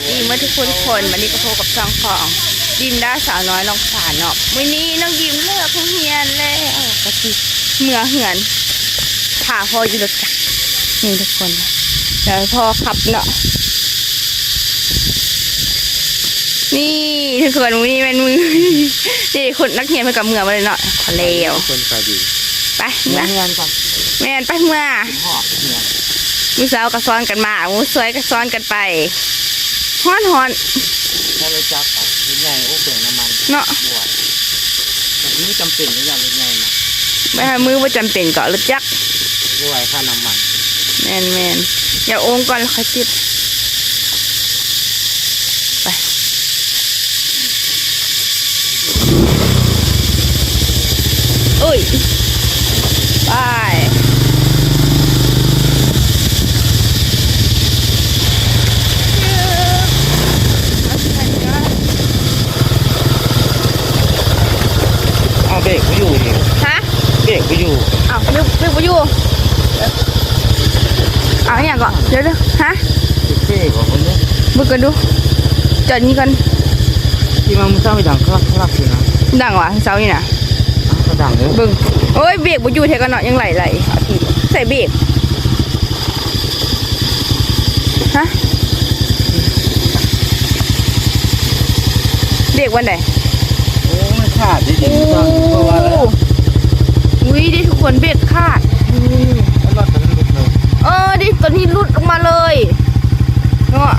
วัสดีเมื่อทุกคนคนวันนี้ก็พบกับช่องของดินด้าสาวน้อยลองสารเนาะวันนี้น้องยิมเลิกโรงเรียนแล้วก็คือเมื่อเหือนถ่าพ่ออยู่รถจักรนี่ทุกคนเดี๋ยวพ่อขับเนาะนี่ทุกคนวันนี้เป็นมือนี่คนนักเรียนมากับเมื่อมาเลยเนาะทะเลวคนขายดีไปเงิเมื่อนเงินก่อนแม่นไปเมื่อหอบเงินมือสาวก็ซ้อนกันมามือสวยก็ซ้อนกันไป ฮ้อนฮอนถ้าเราจับออกรถใหญ่โอ้เปลืองน้ำมันเนาะบวชแต่นี้จำเป็นในอย่างรถใหญ่มาไม่ให้มือว่าจำเป็นเกาะรถจักรบวชค่าน้ำมันแมนแมนอย่าโองก่อนแล้วค่อยติดไปอุ้ยไป เอาเบรกไม่อยู่นี่ ฮะ เบรกไม่อยู่ อ้าวนึกนึกว่าอยู่เอาอย่างก่อนเดี๋ยวเดี๋ยวฮะเบรกของคนนี้บึกกันดูจอดนี้กันที่มันมึงสร้างไปดังคลักคลักอยู่นะดังว่ะเสานี่นะอ้าวก็ดังเลยเบึงโอ้ยเบรกบ่อยู่เทกันเนาะยังไหลไหลอาทิตย์ใส่เบรกฮะเบรกวันไหนโอ้มันขาดจริงๆตอนเพราะว่าแล้วอุ้ยดิทุกคนเบรกขาด แล้วรถมันหลุดเลยเออดิตอนนี้หลุดออกมาเลยเนาะ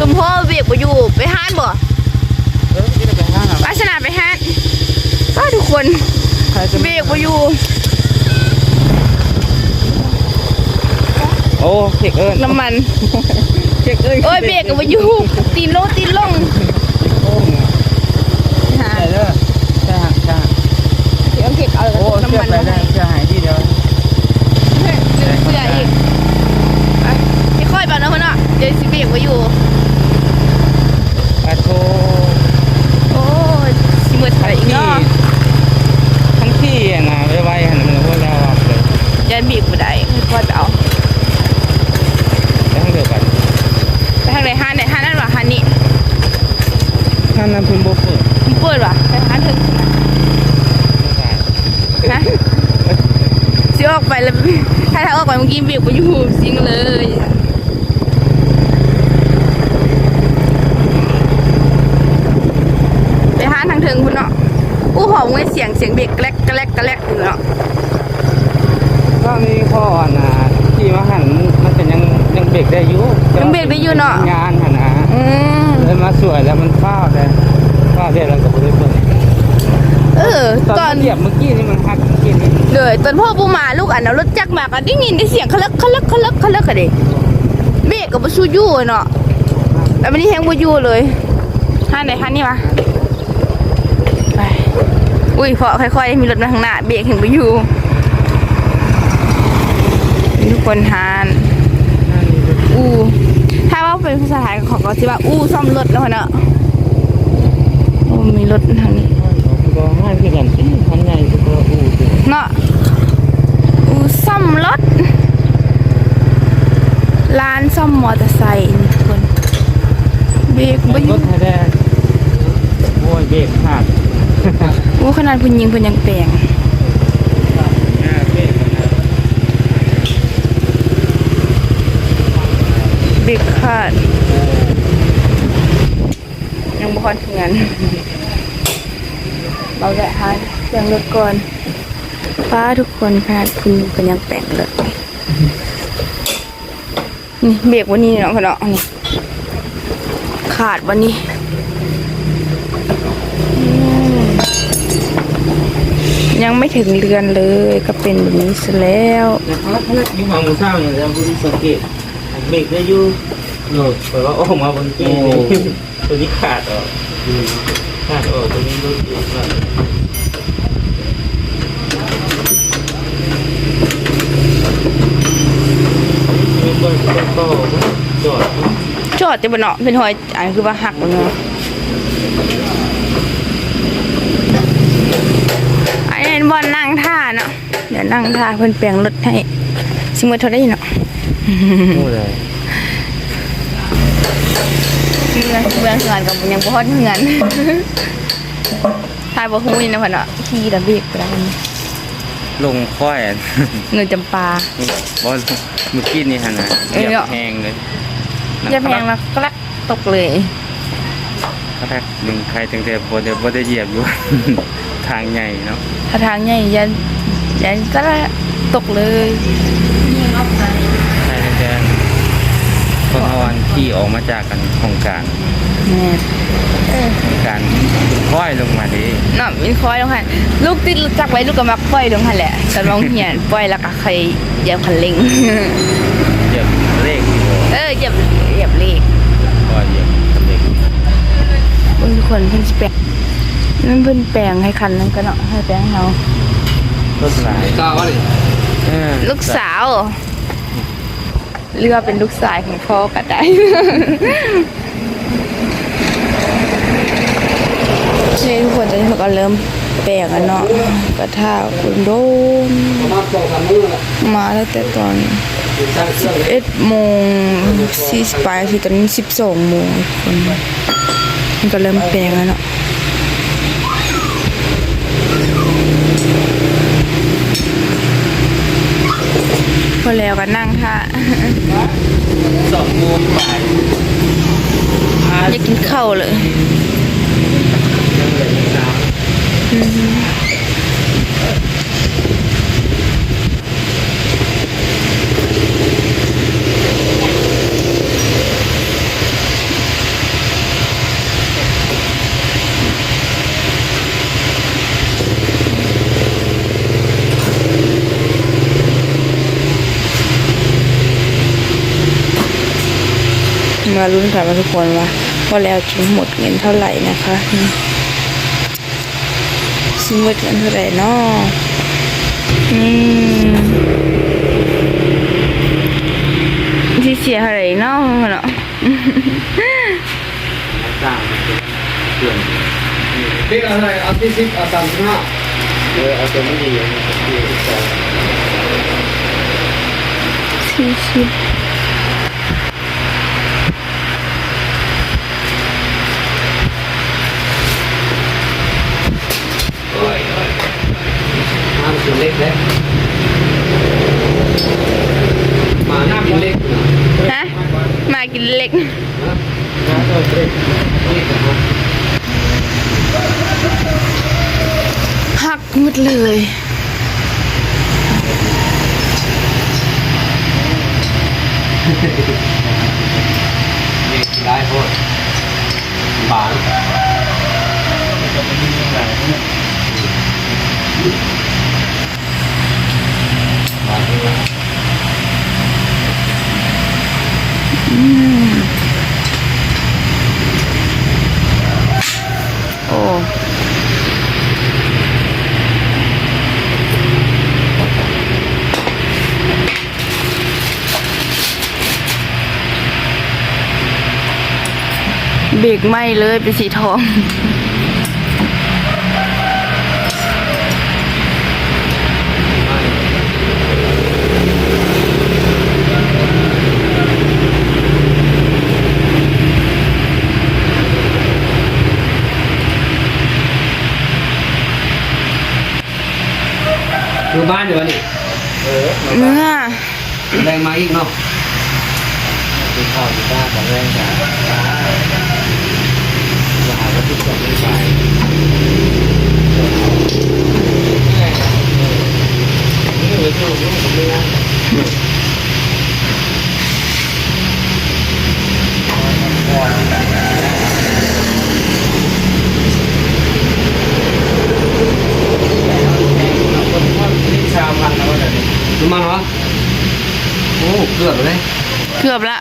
สมพ่อเบรกบ่อยู่ไปห้านบ่เออที่เราไปห้างอะลักษณะไปห้านก็ทุกคนใครจะเบรกบ่อยู่โอ้เทคเอิญน้ำมันเทคเอิญโอ้ยเบรกก็บ่อยู่ตีนโลตีนลง โอ้ใช่เด้อใช่ใช่ เดี๋ยวเก็บเอาโอ้เชื่น้ำอมันไปมาได้ให้เชื่อหายที่เดียวเฮ้ยเดี๋ยวเสื้ออีกไปไม่ค่อยแบบนั้นเพื่อนอะเดี๋ยวสิเบรกไว้อยู่ ปะโทโอ้ยสิมือถ่ายอีกที่เนาะทั้งที่อะนะไว้ๆหันมันก็แล้วอับเลยยันบีบบ่ได้ค่อยไปเอาแล้วให้เกิดกันไปทางไหนห้านไหนห้านนั่นวะห้านนี้ท่านนั้นเพิ่นบ่เปิด มันเปิดวะไปห้านถึงนะ ไม่ได้ ฮะสิ ออกไปแล้วถ้าถ้าออกไปเมื่อกี้เบรกไว้อยู่จริงเลยไปห้านทางถึงพุ่นเนาะอู้หอมไว้เสียงเสียงเบรกแกลกแกลกแกลกอยู่เนาะก็มีข้อนะที่มาหันมันเป็นยังยังเบรกได้อยู่ยังเบรกได้อยู่เนาะงานหันนะอืมเลยมาสวยแล้วมันฟ้าวเลยฟ้าวเดี๋ยวเราก็บ่ได้เปิด เออตตออนนเหยียบเมื่อกี้นี่มันหักเมื่อกี้นี่เลยตอนพ่อปูมาลูกอันเอารถจักรมาก็ได้ยินได้เสียงคลักคลักคลักคลักกันเด็เบรกกับชูยู่เนาะแล้วมันนี่แฮงบ่อยู่เลยห้าไหนห้านี่วะไปอุ้ยเพราะค่อยๆมีรถมาข้างหน้าเบรกเห็นบ่อยู่ทุกคนทานอู้ถ้าว่าเป็นภาษาไทยเของก็สิว่าอู้ซ่อมรถแล้วเนาะโอ้มีรถทางนี้ ก็ให้คือกันที่คันใหญ่ก็อู้ตัวเนาะอูซ่อมรถร้านซ่อมมอเตอร์ไซค์นี่ทุกคนเบรกรบ่อยู่ถไทยแดงโอ้ยเบรกขาดโอ้ขนาดเพิ่นยิงเพิ่นยังแปลงอ่าเบรกมันนะเบรกขาดยังบ่ค่อยถึงงาน เราแวะหาเสียงรถก่อนป้าทุกคนขนาดเพิ่นเพิ่นยังแปลงเลยนี่เบรกวันนี้เนาะเพิ่นเนาะนี่ขาดวันนี้ยังไม่ถึงเรือนเลยก็เป็นแบบนี้ซะแล้วแต่เขาเขาอยู่มาหมู่เศร้าอย่างเดียวผู้ที่สังเกตเบรกได้อยู่โน่แปลว่าออกมาบนกี้นี่ตัวนี้ขาดออ กขาดออกตัวนี้รู้อยู่ว่ามีคนคนโตจอดจอดจะบนเนาะเป็นหอยอันคือว่าหักเนาะอันนี้บอลนั่งท่าเนาะเดี๋ยวนั่งท่าเพิ่อนเปลี่ยนรถให้สิมือเท่าได้เนาะโอ้เลย เงินเมืองเงินกับยังบ่ฮอดเงินทายบ่ฮู้นี่นะเพิ่นเนาะขี่ระเบียบไปแล้วลงค่อยอะเงินจำปาบอลเมื่อกี้นี่ฮะนะเอ้ยเหยียเนาะบแห้งเลยอย่าแพงแล้วก็ละตกเลยกระแทกดึงใครตั้งแต่บ่ได้บ่ได้เหยียบอยู่ทางใหญ่เนาะถ้าทางใหญ่ยันยันก็ละตกเลยใช่ตั้งแต่ตอน วันที่ออกมาจากกันโครงการแม่เออการค่อยลงมาดีเนาะมีคอยลงหันลูกติดรู้จักไว้ลูกก็มักปล่อยลงหันแหละแต่ลองเหียนปล่อยแล้วก็ใครเหยียบคันเร่งเหยียบเลขที่บ่เออเหยียบเหยียบเลขก็เหยียบเลขเบิ่งทุกคนเพิ่นสิแปลงนั่นเพิ่นแปลงให้คันนั้นก็เนาะให้แปลงให้เฮารถหลายกล้าวะนี่เออลูกสาว เรือว่าเป็นลูกชายของพ่อก็ได้นี่ทุกคนตอนนี้เขาก็เริ่มแปลงกันเนาะกระทาคุณโดนประมาณสองสามมื้อแหละมาตั้งแต่ตอนช่างเอ็ดโมงสี่สิบปลายคือตอนนี้สิบสองโมงคนมันก็เริ่มแปลงแล้วเนาะ อแล้วก็นั่งท่าสองโมงบ่ายอยากกินข้าวเลย มาลุ้นกันว่าทุกคนว่าว่าแล้วจะหมดเงินเท่าไหร่นะคะซิหมดเงินเท่าไหร่เนาะอืมที่เสียเท่าไหร่เนาะเนาะสร้างมันเป็นเปลี่ยนพี่เอาอะไรเอาที่สิบเอาสามสิบห้าเออเอาตัวไม่ดีอันนี้ก็คือสองสี่สิบ น้ำกินเล็กเลยมาน้ำกินเล็กนะฮะมากินเล็กน้ำเล็กเล็กนะครับหักหมดเลยเล็กได้โคตรบานบานเลย โอ้เบรกไหมเลยเป็นสีทอง อยู่บ้านอยู่วะนี่เมื่อแรงมาอีกเนาะคือข้าวที่บ้านกับแรงกันจะหาวัตถุดิบไม่ไปนี่ไปสู้ลูกกับเมี ยชาวพันแล้วเนี่น้ำมันวะโอ้เกือบเลยเกือบละ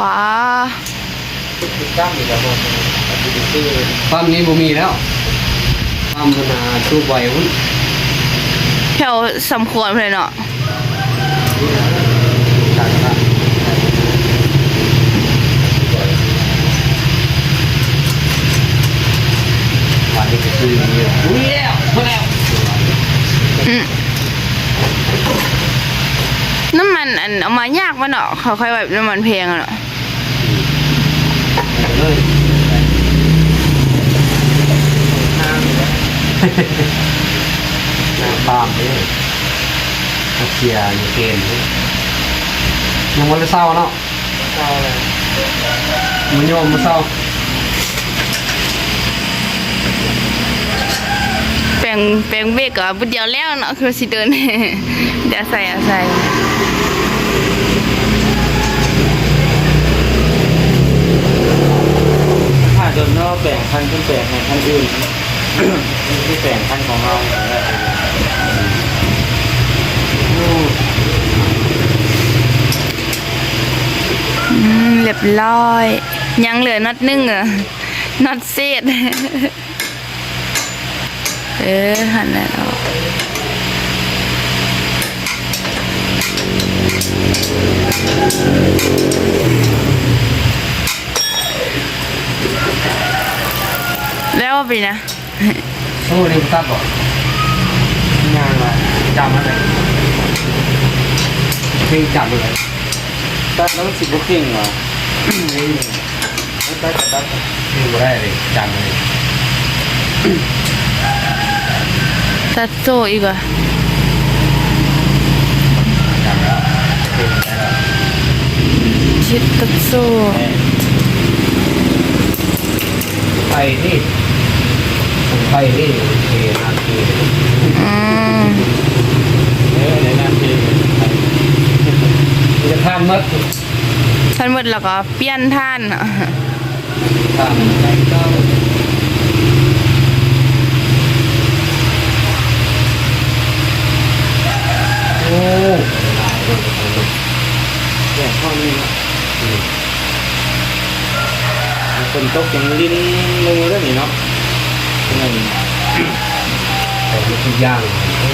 ป้าตั้งอยู่แล้วบอกเอาไปดูซื้อปั๊มนี้บ่มีแล้วปั๊มมันอ่าตู้บ่อยหุ้นแถวสำควรเลยเนาะวันนี้ก็ซื้ออย่างนี้อุ้ยแล้วพอแล้ว น้ำมันอันเอามายากวะเนาะเขาค่อยแบบน้ำมันแพงอะเนาะน้ำปาล์มเลยมาเชียร์อยู่เกณฑ์ยังวันละเศร้าเนาะเศร้าเลยมันโยมมาเศร้าปล งแปลงเบรกก็บุดเดียวแล้วเนาะคือสิเดินเดี๋ยวใส่เอาใส่ถ้าจนเราแบ่งพันธุ์เป็นแบ่งให้พันธุ์อื่นไม่ใช่แบ่งพันธุ์ของเราอืมเรียบร้อย ยังเหลือน็อตหนึงเหรอน็อตเศษ เออหันแล้ว แล้วไปนะโอ้นี่ตัดบ่งานมาจำอะไรเพลงจับเลยตัดแล้วสิบบุกกิ้งเหรอตัดตัดตัดเพลงบ่ได้เลยจำเลย ตัดโซ่อีกเหรอะจำแล้วเพลงได้แล้วชิดตัดโซ่ไปนี่ไปนี่เกนาทีอืมเออในนั้นคือจะทำมัดท่านหมดแล้วก็เปลี่ยนท่านอะทำใจเจ้าโอ้ แบ่งข้อนี้นะคนตกยังลิ้นมือแล้วยนี่เนาะนั่นแต่ทุกอย่างโอ้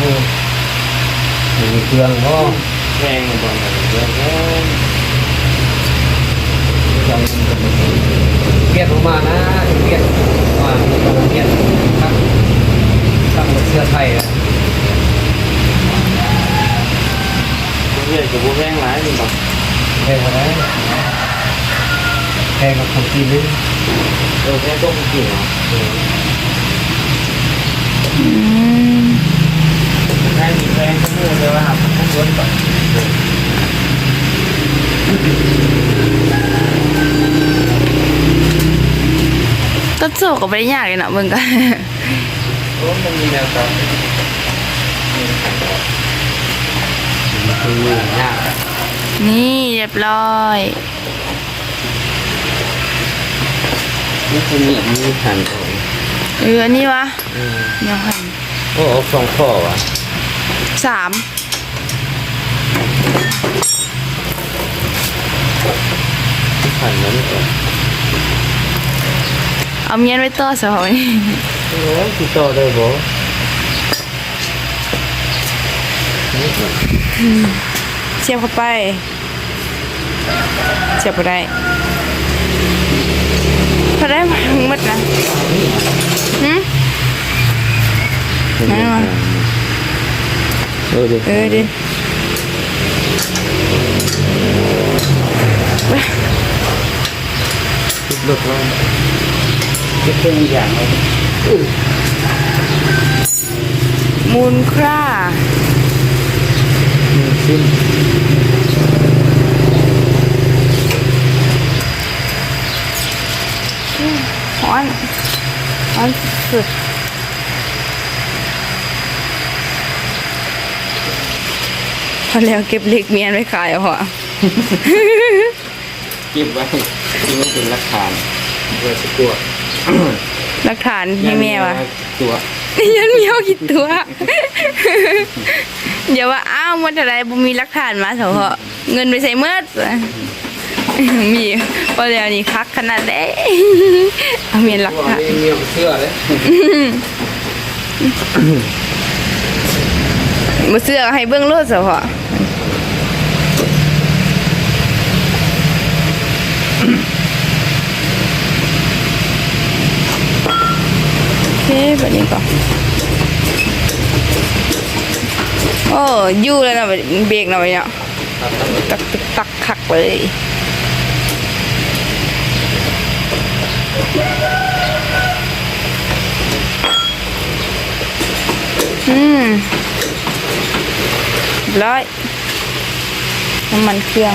มีเครื่องก็แพงก่อนเลยเยอะแยะจังเกียดออกมานะเกียดมาเกียดครับตั้งเสื้อไทยนะ ไรแพงกับคนจีนนี่เออแพงต้องจริงเหรออืมแพงมีแพงทั้งหม ดเลยว่าหักทั้งล้วนก่อนตัดโซ่ก็ไม่ได้ยากเลยเนาะเบิ่งกันโอ้มันมีแนวต่อคือมือยากนี่เรียบร้อยนี่คือมีมีหันออกเอออันนี้วะยังหันโอ้สองข้อว่ะสามหันนั้นก่อนเอาเมียนไว้ต่อสอยโอ้ติดต่อได้บ่ เสียบเข้าไป เสียบไปได้พอได้มาทั้งหมดนะหืมไหนวะเออดิเออดิเว้ยติดรถว่าจะเป็นอย่างไรมูลค่า สิ้นฮ้อนฮ้อนสุดพอแล้วเก็บเหล็กเมียนไว้ขายเอาเหรอเก็บไว้ที่มันเป็นหลักฐานเพื่อสกัวหลักฐานให้แม่วะตัวยันเมียวกี่ตัว เดี๋ยวว่าอ้าวมันอะไรบุมีหลักฐานมาเถอะเหอะเงินไปใส่เมื่อมีพอแล้วนี่คักขนาดเด้เอาเมียนหลักตัวฐานนี้มีเสื้อเลยมาเสื้อให้เบื้องโลดเถอะเหอะโอเคแบบนี้ก่อน โอ้ยู่เลยนะเบรกหน่อยเนี่ยตักตักคักเลยอืมร้อยน้ำมันเครื่อง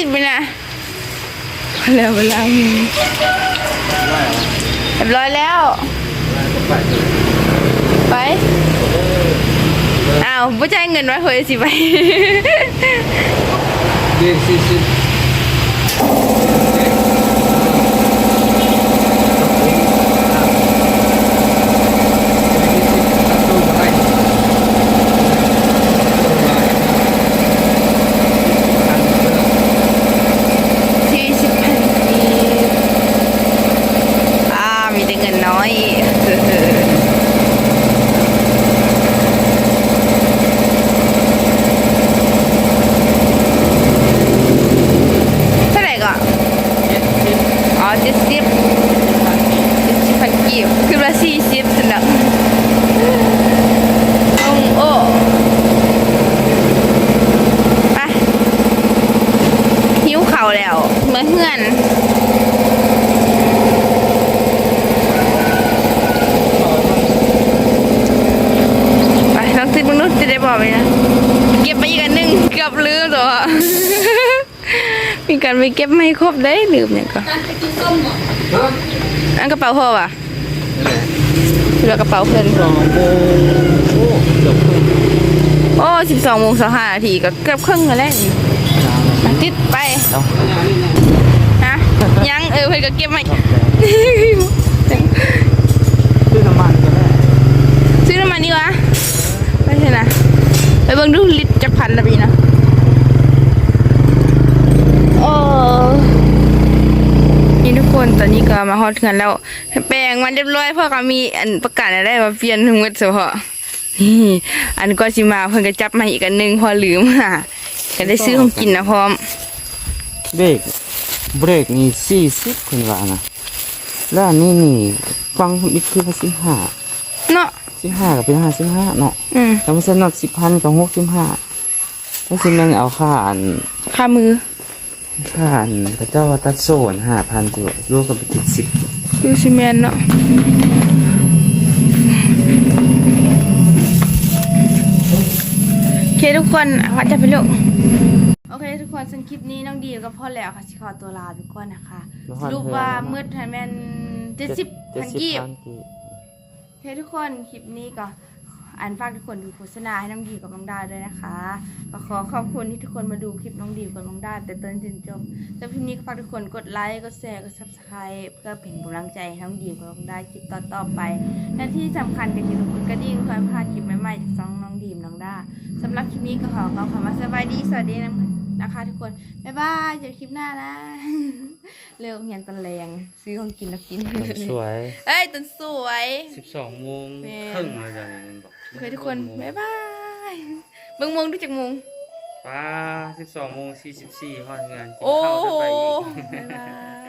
ติดไปนะแล้วเวลามีเรียบร้อยแล้ว ไปอ้าวผู้ใจายเงินไว้เฮ้ยสิไปเรียนสี่สิบ สี่สิบพันกีบอ่ามีแต่เงินน้อย เท่าไหร่ก่อนอ๋อเจ็ดสิบเจ็ดสิบพันกีบขึ้นมาสี่สิบสนับลงโอ้ไปหิวเข่าวแล้วเหมื่อนเพื่อนไปลองติดมึงนู้นจะได้บอกไหมนะเก็บไปอีกอันหนึ่งเกือบลืมตัวมีการไปเก็บไม่ครบได้ลืมเนี่ยก็ฮะอันกระเป๋าพ่อว่ะเหลือกระเป๋าเพื่อนสองโมงโอ้เกือบครึ่งโอ้สิบสองโมงสองห้านาทีก็เกือบครึ่งแล้วนี่มาติดไปเนาะฮะยัง เออเพื่อนก็เก็บไม่ซื้อน้ำมันก็ได้ซื้อน้ำมันนี่วะไม่ใช่นะไปเบิ่งดูลิตรจักพันนะพี่นะโอ้นี่ทุกคนตอนนี้ก็มาฮอดเงินแล้ว แปลงมันเรียบร้อยพ่อก็มีอันประกาศอะไรมาเปลี่ยนทั้งหมดเฉพาะนี่อันก็สิมาเพิ่นก็จับมาอีกอันหนึงพอลืมค่ะก็ได้ซื้อของกินนะพร้อมเบรก เบรกนี่สี่สิบคุณว่านะแล้วอันนี้นี่ฟังอีกคือว่าสิบห้าเนาะสิบห้ากับเป็นห้าสิบห้าเนาะอืมแล้วมันจะนอดสิบพันกับหกสิบห้าแล้วสิแม่งเอาค่าอันค่ามือค่าอันพระเจ้าว่าตัดโซนห้าพันตัวรวมกับไปติดสิบดูซีเมนต์เนาะโอเคทุกคนวัดจะไปลูกโอ เคทุกคนสำหรับคลิปนี้น้องดีก็พอแล้วค่ะสิขอตัวลาทุกคนนะคะสรุปว่ามืดทันแมนเจ็ดสิบพันกีบพันกีบโอเคทุกคนคลิปนี้ก็อ่านฝากทุกคนดูโฆษณาให้น้องดีกับน้องดาด้วยนะคะก็ขอขอบคุณที่ทุกคนมาดูคลิปน้องดีกับน้องดาแต่ต้นจนจบแล้วคลิปนี้ก็ฝากทุกคนกดไลค์กดแชร์กดซับสไครป์เพื่อเป็นกำลังใจให้น้องดีกับน้องดาคลิปต่อๆไปและที่สำคัญก็คือกดกระดิ่งเพื่อไม่พลาดคลิปใหม่ๆจากช่องน้องดีมน้องดาสำหรับคลิปนี้ก็ขอกล่าวคำว่าสบายดีสวัสดีนะคะทุกคน บ๊ายบายเจอคลิปหน้านะ เร็วเหียนตะแรง ซื้อของกินแล้วกินสวย เอ้ยต้นสวยสิบสองโมงแม่ครึ่งเลยจ้ะมันบอกโอเคทุกคน บ๊ายบายเบิ่งโมงดูจากโมงป้าสิบสองโมงสี่สิบสี่ห้องงานกินโอ้ข้าวโหจะไปอีกบ๊ายบาย